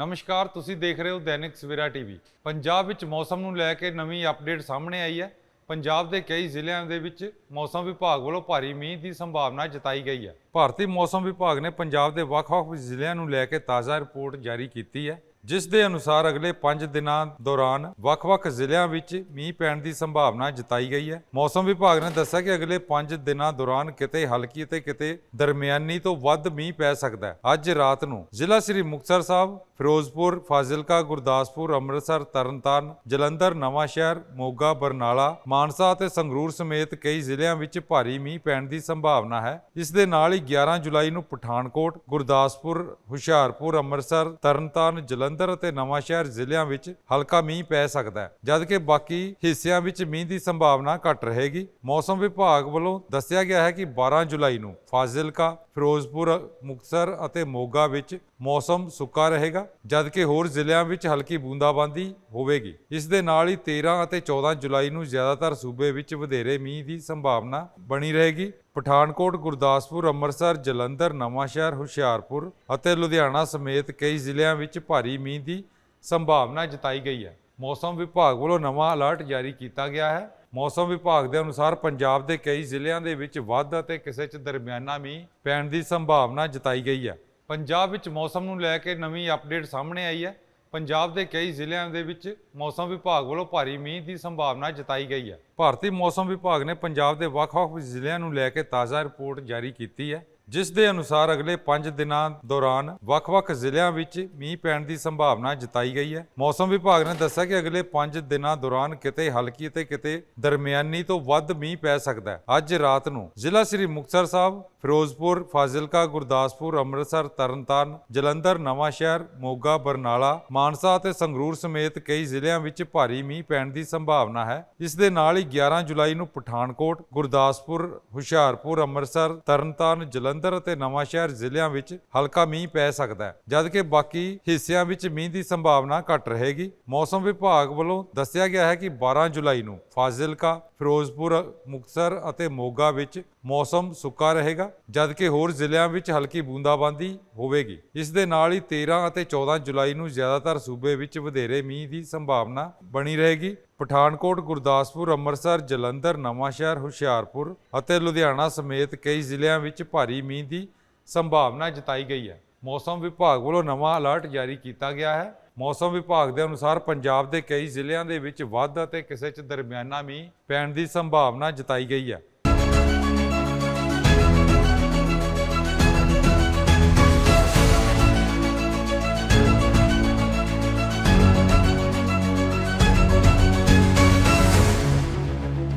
ਨਮਸਕਾਰ, ਤੁਸੀਂ ਦੇਖ ਰਹੇ ਹੋ ਦੈਨਿਕ ਸਵੇਰਾ ਟੀਵੀ। ਪੰਜਾਬ ਵਿੱਚ ਮੌਸਮ ਨੂੰ ਲੈ ਕੇ ਨਵੀਂ ਅਪਡੇਟ ਸਾਹਮਣੇ ਆਈ ਹੈ। ਪੰਜਾਬ ਦੇ ਕਈ ਜ਼ਿਲ੍ਹਿਆਂ ਦੇ ਵਿੱਚ ਮੌਸਮ ਵਿਭਾਗ ਵੱਲੋਂ ਭਾਰੀ ਮੀਂਹ ਦੀ ਸੰਭਾਵਨਾ ਜਤਾਈ ਗਈ ਹੈ। ਭਾਰਤੀ ਮੌਸਮ ਵਿਭਾਗ ਨੇ ਪੰਜਾਬ ਦੇ ਵੱਖ-ਵੱਖ ਜ਼ਿਲ੍ਹਿਆਂ ਨੂੰ ਲੈ ਕੇ ਤਾਜ਼ਾ ਰਿਪੋਰਟ ਜਾਰੀ ਕੀਤੀ ਹੈ। ਜਿਸ ਦੇ ਅਨੁਸਾਰ ਅਗਲੇ 5 ਦਿਨਾਂ ਦੌਰਾਨ ਵੱਖ-ਵੱਖ ਜ਼ਿਲ੍ਹਿਆਂ ਵਿੱਚ ਮੀਂਹ ਪੈਣ ਦੀ ਸੰਭਾਵਨਾ ਜਤਾਈ ਗਈ ਹੈ। ਮੌਸਮ ਵਿਭਾਗ ਨੇ ਦੱਸਿਆ ਕਿ ਅਗਲੇ 5 ਦਿਨਾਂ ਦੌਰਾਨ ਕਿਤੇ ਹਲਕੀ ਅਤੇ ਕਿਤੇ ਦਰਮਿਆਨੀ ਤੋਂ ਵੱਧ ਮੀਂਹ ਪੈ ਸਕਦਾ ਹੈ। ਅੱਜ ਰਾਤ ਨੂੰ ਜ਼ਿਲ੍ਹਾ ਸ੍ਰੀ ਮੁਕਤਸਰ ਸਾਹਿਬ, ਫਿਰੋਜ਼ਪੁਰ, ਫਾਜ਼ਿਲਕਾ, ਗੁਰਦਾਸਪੁਰ, ਅੰਮ੍ਰਿਤਸਰ, ਤਰਨਤਾਰਨ, ਜਲੰਧਰ ਨਵਾਂਸ਼ਹਿਰ ਮੋਗਾ, ਬਰਨਾਲਾ, ਮਾਨਸਾ ਅਤੇ ਸੰਗਰੂਰ ਸਮੇਤ ਕਈ ਜ਼ਿਲ੍ਹਿਆਂ ਵਿੱਚ ਭਾਰੀ ਮੀਂਹ ਪੈਣ ਦੀ ਸੰਭਾਵਨਾ ਹੈ। ਇਸ ਦੇ ਨਾਲ ਹੀ 11 ਜੁਲਾਈ ਨੂੰ ਪਠਾਨਕੋਟ, ਗੁਰਦਾਸਪੁਰ, ਹੁਸ਼ਿਆਰਪੁਰ, ਅੰਮ੍ਰਿਤਸਰ, ਤਰਨਤਾਰਨ, ਜਲੰਧਰ ਜਲੰਧਰ ਅਤੇ ਨਵਾਂਸ਼ਹਿਰ ਜ਼ਿਲ੍ਹਿਆਂ ਵਿੱਚ ਹਲਕਾ ਮੀਂਹ ਪੈ ਸਕਦਾ ਹੈ। ਜਦਕਿ ਬਾਕੀ ਹਿੱਸਿਆਂ ਵਿੱਚ ਮੀਂਹ ਦੀ ਸੰਭਾਵਨਾ ਘੱਟ ਰਹੇਗੀ। ਮੌਸਮ ਵਿਭਾਗ ਵੱਲੋਂ ਦੱਸਿਆ ਗਿਆ ਹੈ ਕਿ 12 ਜੁਲਾਈ ਨੂੰ ਫਾਜ਼ਿਲਕਾ, ਫਿਰੋਜ਼ਪੁਰ, ਮੁਕਤਸਰ ਅਤੇ ਮੋਗਾ ਵਿੱਚ ਮੌਸਮ ਸੁੱਕਾ ਰਹੇਗਾ, ਜਦਕਿ ਹੋਰ ਜ਼ਿਲ੍ਹਿਆਂ ਵਿੱਚ ਹਲਕੀ ਬੂੰਦਾਬਾਂਦੀ ਹੋਵੇਗੀ। ਇਸ ਦੇ ਨਾਲ ਹੀ 13 ਅਤੇ 14 ਜੁਲਾਈ ਨੂੰ ਜ਼ਿਆਦਾਤਰ ਸੂਬੇ ਵਿੱਚ ਵਧੇਰੇ ਮੀਂਹ ਦੀ ਸੰਭਾਵਨਾ ਬਣੀ ਰਹੇਗੀ। ਪਠਾਨਕੋਟ, ਗੁਰਦਾਸਪੁਰ, ਅੰਮ੍ਰਿਤਸਰ, ਜਲੰਧਰ, ਨਵਾਂਸ਼ਹਿਰ, ਹੁਸ਼ਿਆਰਪੁਰ ਅਤੇ ਲੁਧਿਆਣਾ ਸਮੇਤ ਕਈ ਜ਼ਿਲ੍ਹਿਆਂ ਵਿੱਚ ਭਾਰੀ ਮੀਂਹ ਦੀ ਸੰਭਾਵਨਾ ਜਤਾਈ ਗਈ ਹੈ। ਮੌਸਮ ਵਿਭਾਗ ਵੱਲੋਂ ਨਵਾਂ ਅਲਰਟ ਜਾਰੀ ਕੀਤਾ ਗਿਆ ਹੈ। ਮੌਸਮ ਵਿਭਾਗ ਦੇ ਅਨੁਸਾਰ ਪੰਜਾਬ ਦੇ ਕਈ ਜ਼ਿਲ੍ਹਿਆਂ ਦੇ ਵਿੱਚ ਵੱਧ ਅਤੇ ਕਿਸੇ 'ਚ ਦਰਮਿਆਨਾ ਮੀਂਹ ਪੈਣ ਦੀ ਸੰਭਾਵਨਾ ਜਤਾਈ ਗਈ ਹੈ। ਪੰਜਾਬ ਵਿੱਚ ਮੌਸਮ ਨੂੰ ਲੈ ਕੇ ਨਵੀਂ ਅਪਡੇਟ ਸਾਹਮਣੇ ਆਈ ਹੈ। ਪੰਜਾਬ ਦੇ ਕਈ ਜ਼ਿਲ੍ਹਿਆਂ ਦੇ ਵਿੱਚ ਮੌਸਮ ਵਿਭਾਗ ਵੱਲੋਂ ਭਾਰੀ ਮੀਂਹ ਦੀ ਸੰਭਾਵਨਾ ਜਤਾਈ ਗਈ ਹੈ। ਭਾਰਤੀ ਮੌਸਮ ਵਿਭਾਗ ਨੇ ਪੰਜਾਬ ਦੇ ਵੱਖ-ਵੱਖ ਜ਼ਿਲ੍ਹਿਆਂ ਨੂੰ ਲੈ ਕੇ ਤਾਜ਼ਾ ਰਿਪੋਰਟ ਜਾਰੀ ਕੀਤੀ ਹੈ। ਜਿਸ ਦੇ ਅਨੁਸਾਰ ਅਗਲੇ 5 ਦਿਨਾਂ ਦੌਰਾਨ ਵੱਖ-ਵੱਖ ਜ਼ਿਲ੍ਹਿਆਂ ਵਿੱਚ ਮੀਂਹ ਪੈਣ ਦੀ ਸੰਭਾਵਨਾ ਜਤਾਈ ਗਈ ਹੈ। ਮੌਸਮ ਵਿਭਾਗ ਨੇ ਦੱਸਿਆ ਕਿ ਅਗਲੇ 5 ਦਿਨਾਂ ਦੌਰਾਨ ਕਿਤੇ ਹਲਕੀ ਅਤੇ ਕਿਤੇ ਦਰਮਿਆਨੀ ਤੋਂ ਵੱਧ ਮੀਂਹ ਪੈ ਸਕਦਾ ਹੈ। ਅੱਜ ਰਾਤ ਨੂੰ ਜ਼ਿਲ੍ਹਾ ਸ੍ਰੀ ਮੁਕਤਸਰ ਸਾਹਿਬ, ਫਿਰੋਜ਼ਪੁਰ, ਫਾਜ਼ਿਲਕਾ, ਗੁਰਦਾਸਪੁਰ, ਅੰਮ੍ਰਿਤਸਰ, ਤਰਨਤਾਰਨ, ਜਲੰਧਰ, ਨਵਾਂਸ਼ਹਿਰ, ਮੋਗਾ, ਬਰਨਾਲਾ, ਮਾਨਸਾ ਅਤੇ ਸੰਗਰੂਰ ਸਮੇਤ ਕਈ ਜ਼ਿਲ੍ਹਿਆਂ ਵਿੱਚ ਭਾਰੀ ਮੀਂਹ ਪੈਣ ਦੀ ਸੰਭਾਵਨਾ ਹੈ। ਇਸ ਦੇ ਨਾਲ ਹੀ 11 ਜੁਲਾਈ ਨੂੰ ਪਠਾਨਕੋਟ, ਗੁਰਦਾਸਪੁਰ, ਹੁਸ਼ਿਆਰਪੁਰ, ਅੰਮ੍ਰਿਤਸਰ, ਤਰਨਤਾਰਨ, ਜਲੰਧਰ ਜਲੰਧਰ ਅਤੇ ਨਵਾਂਸ਼ਹਿਰ ਜ਼ਿਲ੍ਹਿਆਂ ਵਿੱਚ ਹਲਕਾ ਮੀਂਹ ਪੈ ਸਕਦਾ ਹੈ, ਜਦਕਿ ਬਾਕੀ ਹਿੱਸਿਆਂ ਵਿੱਚ ਮੀਂਹ ਦੀ ਸੰਭਾਵਨਾ ਘੱਟ ਰਹੇਗੀ। ਮੌਸਮ ਵਿਭਾਗ ਵੱਲੋਂ ਦੱਸਿਆ ਗਿਆ ਹੈ ਕਿ 12 ਜੁਲਾਈ ਨੂੰ ਫਾਜ਼ਿਲਕਾ, ਫਿਰੋਜ਼ਪੁਰ, ਮੁਕਤਸਰ ਅਤੇ ਮੋਗਾ ਵਿੱਚ ਮੌਸਮ ਸੁੱਕਾ ਰਹੇਗਾ, ਜਦਕਿ ਹੋਰ ਜ਼ਿਲ੍ਹਿਆਂ ਵਿੱਚ ਹਲਕੀ ਬੂੰਦਾਬਾਂਦੀ ਹੋਵੇਗੀ। ਇਸ ਦੇ ਨਾਲ ਹੀ 13 ਅਤੇ 14 ਜੁਲਾਈ ਨੂੰ ਜ਼ਿਆਦਾਤਰ ਸੂਬੇ ਵਿੱਚ ਵਧੇਰੇ ਮੀਂਹ ਦੀ ਸੰਭਾਵਨਾ ਬਣੀ ਰਹੇਗੀ। ਪਠਾਨਕੋਟ, ਗੁਰਦਾਸਪੁਰ, ਅੰਮ੍ਰਿਤਸਰ, ਜਲੰਧਰ, ਨਵਾਂਸ਼ਹਿਰ, ਹੁਸ਼ਿਆਰਪੁਰ ਅਤੇ ਲੁਧਿਆਣਾ ਸਮੇਤ ਕਈ ਜ਼ਿਲ੍ਹਿਆਂ ਵਿੱਚ ਭਾਰੀ ਮੀਂਹ ਦੀ ਸੰਭਾਵਨਾ ਜਤਾਈ ਗਈ ਹੈ। ਮੌਸਮ ਵਿਭਾਗ ਵੱਲੋਂ ਨਵਾਂ ਅਲਰਟ ਜਾਰੀ ਕੀਤਾ ਗਿਆ ਹੈ। ਮੌਸਮ ਵਿਭਾਗ ਦੇ ਅਨੁਸਾਰ ਪੰਜਾਬ ਦੇ ਕਈ ਜ਼ਿਲ੍ਹਿਆਂ ਦੇ ਵਿੱਚ ਵੱਧ ਅਤੇ ਕਿਸੇ 'ਚ ਦਰਮਿਆਨਾ ਮੀਂਹ ਪੈਣ ਦੀ ਸੰਭਾਵਨਾ ਜਤਾਈ ਗਈ ਹੈ।